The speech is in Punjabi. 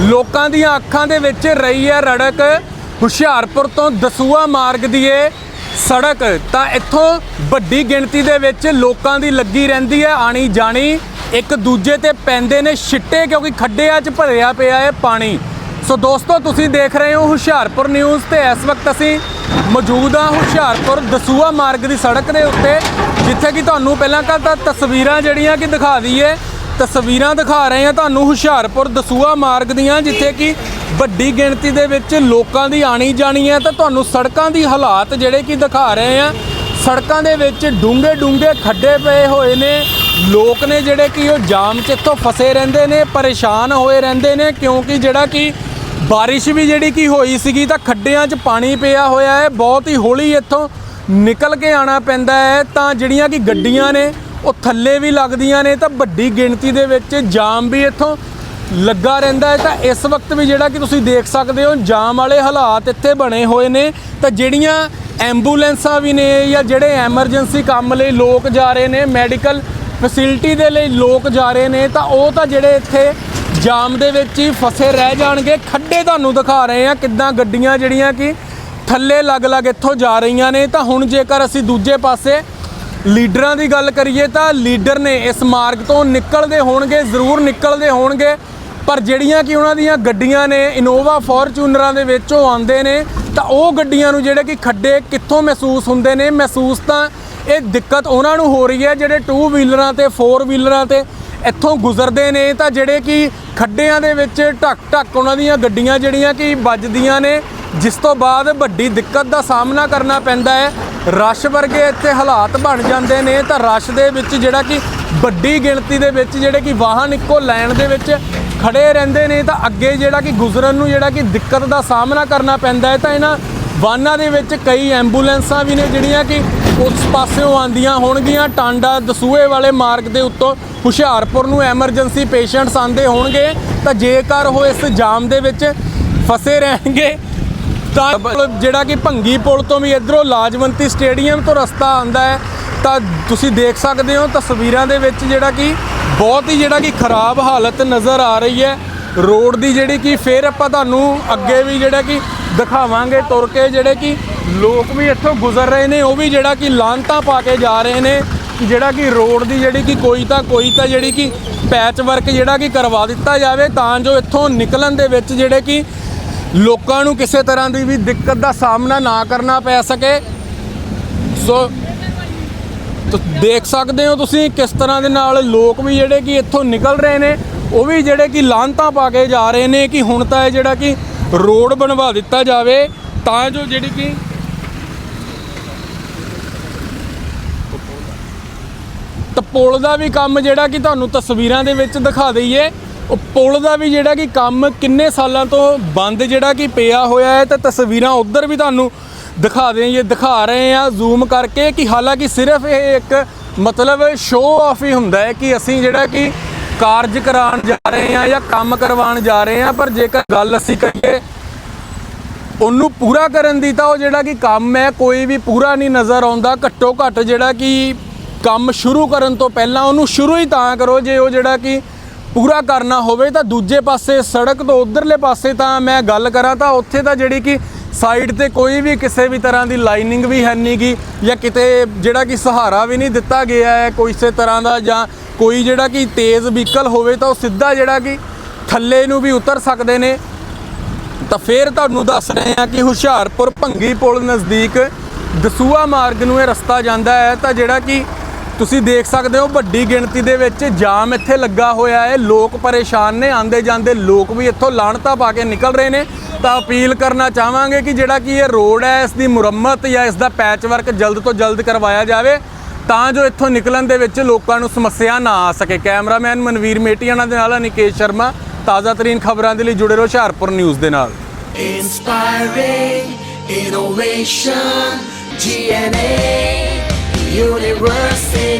ਲੋਕਾਂ ਦੀਆਂ ਅੱਖਾਂ ਦੇ ਵਿੱਚ ਰਹੀ ਹੈ ਰੜਕ। ਹੁਸ਼ਿਆਰਪੁਰ ਤੋਂ ਦਸੂਆ ਮਾਰਗ ਦੀ ਇਹ ਸੜਕ। ਤਾਂ ਇੱਥੋਂ ਵੱਡੀ ਗਿਣਤੀ ਦੇ ਵਿੱਚ ਲੋਕਾਂ ਦੀ ਲੱਗੀ ਰਹਿੰਦੀ ਹੈ ਆਣੀ ਜਾਣੀ। ਇੱਕ ਦੂਜੇ ਤੇ ਪੈਂਦੇ ਨੇ ਛਿੱਟੇ ਕਿਉਂਕਿ ਖੱਡਿਆਂ 'ਚ ਭਰਿਆ ਪਿਆ ਹੈ ਪਾਣੀ। ਸੋ ਦੋਸਤੋ, ਤੁਸੀਂ ਦੇਖ ਰਹੇ ਹੋ ਹੁਸ਼ਿਆਰਪੁਰ ਨਿਊਜ਼ ਤੇ ਇਸ ਵਕਤ ਅਸੀਂ ਮੌਜੂਦ ਹਾਂ ਹੁਸ਼ਿਆਰਪੁਰ ਦਸੂਆ ਮਾਰਗ ਦੀ ਸੜਕ ਦੇ ਉੱਤੇ, ਜਿੱਥੇ ਕਿ ਤੁਹਾਨੂੰ ਪਹਿਲਾਂ ਕੱਲ ਤਾਂ ਤਸਵੀਰਾਂ ਜਿਹੜੀਆਂ ਕਿ ਦਿਖਾ ਦਈਏ ਤਸਵੀਰਾਂ ਦਿਖਾ ਰਹੇ ਹਾਂ ਤੁਹਾਨੂੰ ਹੁਸ਼ਿਆਰਪੁਰ ਦਸੂਆ ਮਾਰਗ ਦੀਆਂ, ਜਿੱਥੇ ਕਿ ਵੱਡੀ ਗਿਣਤੀ ਦੇ ਵਿੱਚ ਲੋਕਾਂ ਦੀ ਆਣੀ ਜਾਣੀ ਹੈ। ਤਾਂ ਤੁਹਾਨੂੰ ਸੜਕਾਂ ਦੀ ਹਾਲਾਤ ਜਿਹੜੇ ਕਿ ਦਿਖਾ ਰਹੇ ਹਾਂ। ਸੜਕਾਂ ਦੇ ਵਿੱਚ ਡੂੰਘੇ ਡੂੰਘੇ ਖੱਡੇ ਪਏ ਹੋਏ ਨੇ। ਲੋਕ ਨੇ ਜਿਹੜੇ ਕਿ ਉਹ ਜਾਮ 'ਚ ਇੱਥੋਂ ਫਸੇ ਰਹਿੰਦੇ ਨੇ, ਪਰੇਸ਼ਾਨ ਹੋਏ ਰਹਿੰਦੇ ਨੇ, ਕਿਉਂਕਿ ਜਿਹੜਾ ਕਿ ਬਾਰਿਸ਼ ਵੀ ਜਿਹੜੀ ਕਿ ਹੋਈ ਸੀਗੀ, ਤਾਂ ਖੱਡਿਆਂ 'ਚ ਪਾਣੀ ਪਿਆ ਹੋਇਆ ਹੈ। ਬਹੁਤ ਹੀ ਹੌਲੀ ਇੱਥੋਂ ਨਿਕਲ ਕੇ ਆਣਾ ਪੈਂਦਾ ਹੈ। ਤਾਂ ਜਿਹੜੀਆਂ ਕਿ ਗੱਡੀਆਂ ਨੇ ਉਹ ਥੱਲੇ ਵੀ ਲੱਗਦੀਆਂ ਨੇ ਤਾਂ ਵੱਡੀ ਗਿਣਤੀ ਦੇ ਵਿੱਚ ਜਾਮ ਵੀ ਇੱਥੋਂ ਲੱਗਾ ਰਹਿੰਦਾ ਹੈ। ਤਾਂ ਇਸ ਵਕਤ ਵੀ ਜਿਹੜਾ ਕਿ ਤੁਸੀਂ ਦੇਖ ਸਕਦੇ ਹੋ, ਜਾਮ ਵਾਲੇ ਹਾਲਾਤ ਇੱਥੇ ਬਣੇ ਹੋਏ ਨੇ। ਤਾਂ ਜਿਹੜੀਆਂ ਐਂਬੂਲੈਂਸਾਂ ਵੀ ਨੇ ਜਾਂ ਜਿਹੜੇ ਐਮਰਜੈਂਸੀ ਕੰਮ ਲਈ ਲੋਕ ਜਾ ਰਹੇ ਨੇ, ਮੈਡੀਕਲ ਫੈਸਿਲਿਟੀ ਦੇ ਲਈ ਲੋਕ ਜਾ ਰਹੇ ਨੇ, ਤਾਂ ਉਹ ਤਾਂ ਜਿਹੜੇ ਇੱਥੇ ਜਾਮ ਦੇ ਵਿੱਚ ਹੀ ਫਸੇ ਰਹਿ ਜਾਣਗੇ। ਖੱਡੇ ਤੁਹਾਨੂੰ ਦਿਖਾ ਰਹੇ ਆ ਕਿੱਦਾਂ ਗੱਡੀਆਂ ਜਿਹੜੀਆਂ ਕਿ ਥੱਲੇ ਲੱਗ-ਲੱਗ ਇੱਥੋਂ ਜਾ ਰਹੀਆਂ ਨੇ। ਤਾਂ ਹੁਣ ਜੇਕਰ ਅਸੀਂ ਦੂਜੇ ਪਾਸੇ ਲੀਡਰਾਂ ਦੀ ਗੱਲ ਕਰੀਏ ਤਾਂ ਲੀਡਰ ਨੇ ਇਸ ਮਾਰਗ ਤੋਂ ਨਿਕਲਦੇ ਹੋਣਗੇ, ਜ਼ਰੂਰ ਨਿਕਲਦੇ ਹੋਣਗੇ। ਪਰ ਜਿਹੜੀਆਂ ਕਿ ਉਹਨਾਂ ਦੀਆਂ ਗੱਡੀਆਂ ਨੇ ਇਨੋਵਾ ਫੋਰਚੂਨਰਾਂ ਦੇ ਵਿੱਚ ਉਹ ਆਉਂਦੇ ਨੇ, ਤਾਂ ਉਹ ਗੱਡੀਆਂ ਨੂੰ ਜਿਹੜੇ ਕਿ ਖੱਡੇ ਕਿੱਥੋਂ ਮਹਿਸੂਸ ਹੁੰਦੇ ਨੇ, ਮਹਿਸੂਸ ਤਾਂ ਇਹ ਦਿੱਕਤ ਉਹਨਾਂ ਨੂੰ ਹੋ ਰਹੀ ਹੈ, ਜਿਹੜੇ 2 ਵੀਲਰਾਂ ਤੇ 4 ਵੀਲਰਾਂ ਤੇ ਇੱਥੋਂ ਗੁਜ਼ਰਦੇ ਨੇ, ਤਾਂ ਜਿਹੜੇ ਕਿ ਖੱਡਿਆਂ ਦੇ ਵਿੱਚ ਢੱਕ ਢੱਕ ਉਹਨਾਂ ਦੀਆਂ ਗੱਡੀਆਂ ਜਿਹੜੀਆਂ ਕਿ ਵੱਜਦੀਆਂ ਨੇ, ਜਿਸ ਤੋਂ ਬਾਅਦ ਵੱਡੀ ਦਿੱਕਤ ਦਾ ਸਾਹਮਣਾ ਕਰਨਾ ਪੈਂਦਾ ਹੈ। ਰਸ਼ ਵਰਗੇ ਇੱਥੇ ਹਾਲਾਤ ਬਣ ਜਾਂਦੇ ਨੇ ਤਾਂ ਰਸ਼ ਦੇ ਵਿੱਚ ਜਿਹੜਾ ਕਿ ਵੱਡੀ ਗਿਣਤੀ ਦੇ ਵਿੱਚ ਜਿਹੜੇ ਕਿ ਵਾਹਨ ਇੱਕੋ ਲਾਈਨ ਦੇ ਵਿੱਚ ਖੜੇ ਰਹਿੰਦੇ ਨੇ ਤਾਂ ਅੱਗੇ ਜਿਹੜਾ ਕਿ ਗੁਜ਼ਰਨ ਨੂੰ ਜਿਹੜਾ ਕਿ ਦਿੱਕਤ ਦਾ ਸਾਹਮਣਾ ਕਰਨਾ ਪੈਂਦਾ ਹੈ ਤਾਂ ਇਹਨਾਂ ਵਾਹਨਾਂ ਦੇ ਵਿੱਚ ਕਈ ਐਂਬੂਲੈਂਸਾਂ ਵੀ ਨੇ ਜਿਹੜੀਆਂ ਕਿ ਉਸ ਪਾਸਿਓਂ ਆਉਂਦੀਆਂ ਹੋਣਗੀਆਂ। ਟਾਂਡਾ ਦਸੂਏ ਵਾਲੇ ਮਾਰਗ ਦੇ ਉੱਤੋਂ ਹੁਸ਼ਿਆਰਪੁਰ ਨੂੰ ਐਮਰਜੈਂਸੀ ਪੇਸ਼ੈਂਟਸ ਆਉਂਦੇ ਹੋਣਗੇ ਤਾਂ ਜੇਕਰ ਉਹ ਇਸ ਜਾਮ ਦੇ ਵਿੱਚ ਫਸੇ ਰਹਿਣਗੇ ਤਾਂ ਜਿਹੜਾ ਕਿ ਭੰਗੀ ਪੁਲ ਤੋਂ ਵੀ ਇਧਰੋਂ ਲਾਜਵੰਤੀ ਸਟੇਡੀਅਮ ਤੋਂ ਰਸਤਾ ਆਂਦਾ ਹੈ, ਤਾਂ ਤੁਸੀਂ ਦੇਖ ਸਕਦੇ ਹੋ ਤਸਵੀਰਾਂ ਦੇ ਵਿੱਚ ਜਿਹੜਾ ਕਿ ਬਹੁਤ ਹੀ ਜਿਹੜਾ ਕਿ ਖਰਾਬ ਹਾਲਤ ਨਜ਼ਰ ਆ ਰਹੀ ਹੈ। ਰੋਡ ਦੀ ਜਿਹੜੀ ਕਿ ਫੇਰ ਆਪਾਂ ਤੁਹਾਨੂੰ ਅੱਗੇ ਵੀ ਜਿਹੜਾ ਕਿ ਦਿਖਾਵਾਂਗੇ ਤੁਰ ਕੇ ਜਿਹੜੇ ਕਿ ਲੋਕ ਵੀ ਇੱਥੋਂ ਗੁਜ਼ਰ ਰਹੇ ਨੇ, ਉਹ ਵੀ ਜਿਹੜਾ ਕਿ ਲਾਂਤਾਂ ਪਾ ਕੇ ਜਾ ਰਹੇ ਨੇ ਜਿਹੜਾ ਕਿ ਰੋਡ ਦੀ ਜਿਹੜੀ ਕਿ ਕੋਈ ਤਾਂ ਕੋਈ ਤਾਂ ਜਿਹੜੀ ਕਿ ਪੈਚ ਵਰਕ ਜਿਹੜਾ ਕਿ ਕਰਵਾ ਦਿੱਤਾ ਜਾਵੇ ਤਾਂ ਜੋ ਇੱਥੋਂ ਨਿਕਲਣ ਦੇ ਵਿੱਚ ਜਿਹੜੇ ਕਿ ਲੋਕਾਂ ਨੂੰ ਕਿਸੇ ਤਰ੍ਹਾਂ ਦੀ ਵੀ ਦਿੱਕਤ ਦਾ ਸਾਹਮਣਾ ਨਾ ਕਰਨਾ ਪੈ ਸਕੇ। ਸੋ ਦੇਖ ਸਕਦੇ ਹੋ ਤੁਸੀਂ ਕਿਸ ਤਰ੍ਹਾਂ ਦੇ ਨਾਲ ਲੋਕ ਵੀ ਜਿਹੜੇ ਕਿ ਇੱਥੋਂ ਨਿਕਲ ਰਹੇ ਨੇ, ਉਹ ਵੀ ਜਿਹੜੇ ਕਿ ਲਾਂਤਾਂ ਪਾ ਕੇ ਜਾ ਰਹੇ ਨੇ ਕਿ ਹੁਣ ਤਾਂ ਇਹ ਜਿਹੜਾ ਕਿ ਰੋਡ ਬਣਵਾ ਦਿੱਤਾ ਜਾਵੇ, ਤਾਂ ਜੋ ਜਿਹੜੀ ਕਿ ਤਾਂ ਪੁਲ ਦਾ ਵੀ ਕੰਮ ਜਿਹੜਾ ਕਿ ਤੁਹਾਨੂੰ ਤਸਵੀਰਾਂ ਦੇ ਵਿੱਚ ਦਿਖਾ ਦਈਏ। ਉਹ ਪੁਲ ਦਾ ਵੀ ਜਿਹੜਾ ਕਿ ਕੰਮ ਕਿੰਨੇ ਸਾਲਾਂ ਤੋਂ ਬੰਦ ਜਿਹੜਾ ਕਿ ਪਿਆ ਹੋਇਆ ਹੈ, ਤੇ ਤਸਵੀਰਾਂ ਉੱਧਰ ਵੀ ਤੁਹਾਨੂੰ ਦਿਖਾ ਦਈਏ ਦਿਖਾ ਰਹੇ ਆ ਜ਼ੂਮ ਕਰਕੇ ਕਿ ਹਾਲਾਂਕਿ ਸਿਰਫ ਇਹ ਇੱਕ ਮਤਲਬ ਸ਼ੋਅ ਆਫ ਹੀ ਹੁੰਦਾ ਹੈ ਕਿ ਅਸੀਂ ਜਿਹੜਾ ਕਿ ਕਾਰਜ ਕਰਾਉਣ ਜਾ ਰਹੇ ਆ ਜਾਂ ਕੰਮ ਕਰਵਾਉਣ ਜਾ ਰਹੇ ਆ ਪਰ ਜੇਕਰ ਗੱਲ ਅਸੀਂ ਕਰੀਏ ਉਹਨੂੰ ਪੂਰਾ ਕਰਨ ਦੀ ਤਾਂ ਉਹ ਜਿਹੜਾ ਕਿ ਕੰਮ ਹੈ, ਕੋਈ ਵੀ ਪੂਰਾ ਨਹੀਂ ਨਜ਼ਰ ਆਉਂਦਾ। ਘੱਟੋ ਘੱਟ ਜਿਹੜਾ ਕਿ ਕੰਮ ਸ਼ੁਰੂ ਕਰਨ ਤੋਂ ਪਹਿਲਾਂ ਉਹਨੂੰ ਸ਼ੁਰੂ ਹੀ ਤਾਂ ਕਰੋ ਜੇ ਉਹ ਜਿਹੜਾ ਕਿ ਪੂਰਾ ਕਰਨਾ ਹੋਵੇ ਤਾਂ ਦੂਜੇ ਪਾਸੇ, ਸੜਕ ਤੋਂ ਉਧਰਲੇ ਪਾਸੇ ਤਾਂ ਮੈਂ ਗੱਲ ਕਰਾਂ ਤਾਂ ਉੱਥੇ ਤਾਂ ਜਿਹੜੀ ਕਿ ਸਾਈਡ ਤੇ ਕੋਈ ਵੀ ਕਿਸੇ ਵੀ ਤਰ੍ਹਾਂ ਦੀ ਲਾਈਨਿੰਗ ਵੀ ਹੈ ਨਹੀਂ ਗੀ ਜਾਂ ਕਿਤੇ ਜਿਹੜਾ ਕਿ ਸਹਾਰਾ ਵੀ ਨਹੀਂ ਦਿੱਤਾ ਗਿਆ ਹੈ ਕੋਈ ਇਸੇ ਤਰ੍ਹਾਂ ਦਾ ਜਾਂ ਕੋਈ ਜਿਹੜਾ ਕਿ ਤੇਜ਼ ਵਹੀਕਲ ਹੋਵੇ ਤਾਂ ਉਹ ਸਿੱਧਾ ਜਿਹੜਾ ਕਿ ਥੱਲੇ ਨੂੰ ਵੀ ਉਤਰ ਸਕਦੇ ਨੇ। ਤਾਂ ਫੇਰ ਤੁਹਾਨੂੰ ਦੱਸ ਰਹੇ ਹਾਂ ਕਿ ਹੁਸ਼ਿਆਰਪੁਰ ਭੰਗੀ ਪੁਲ ਨਜ਼ਦੀਕ ਦਸੂਆ ਮਾਰਗ ਨੂੰ ਇਹ ਰਸਤਾ ਜਾਂਦਾ ਹੈ ਤਾਂ ਜਿਹੜਾ ਕਿ ਤੁਸੀਂ ਦੇਖ ਸਕਦੇ ਹੋ ਵੱਡੀ ਗਿਣਤੀ ਦੇ ਵਿੱਚ ਜਾਮ ਇੱਥੇ ਲੱਗਾ ਹੋਇਆ ਹੈ। ਲੋਕ ਪਰੇਸ਼ਾਨ ਨੇ ਆਂਦੇ ਜਾਂਦੇ ਲੋਕ ਵੀ ਇੱਥੋਂ ਲਾਣਤਾ ਪਾ ਕੇ ਨਿਕਲ ਰਹੇ ਨੇ। ਤਾਂ ਅਪੀਲ ਕਰਨਾ ਚਾਹਾਂਗੇ ਕਿ ਜਿਹੜਾ ਕਿ ਇਹ ਰੋਡ ਹੈ ਇਸ ਦੀ ਮੁਰੰਮਤ ਜਾਂ ਇਸ ਦਾ ਪੈਚ ਵਰਕ ਜਲਦ ਤੋਂ ਜਲਦ ਕਰਵਾਇਆ ਜਾਵੇ ਤਾਂ ਜੋ ਇੱਥੋਂ ਨਿਕਲਣ ਦੇ ਵਿੱਚ ਲੋਕਾਂ ਨੂੰ ਸਮੱਸਿਆ ਨਾ ਆ ਸਕੇ। ਕੈਮਰਾਮੈਨ ਮਨਵੀਰ ਮੇਟੀਆਣਾ ਦੇ ਨਾਲ ਨਿਕੇਸ਼ ਸ਼ਰਮਾ ਤਾਜ਼ਾ ਤਰੀਨ ਖਬਰਾਂ ਦੇ ਲਈ ਜੁੜੇ ਰਹੋ ਹੁਸ਼ਿਆਰਪੁਰ ਨਿਊਜ਼ ਦੇ ਨਾਲ। Inspiring innovation, GNA universe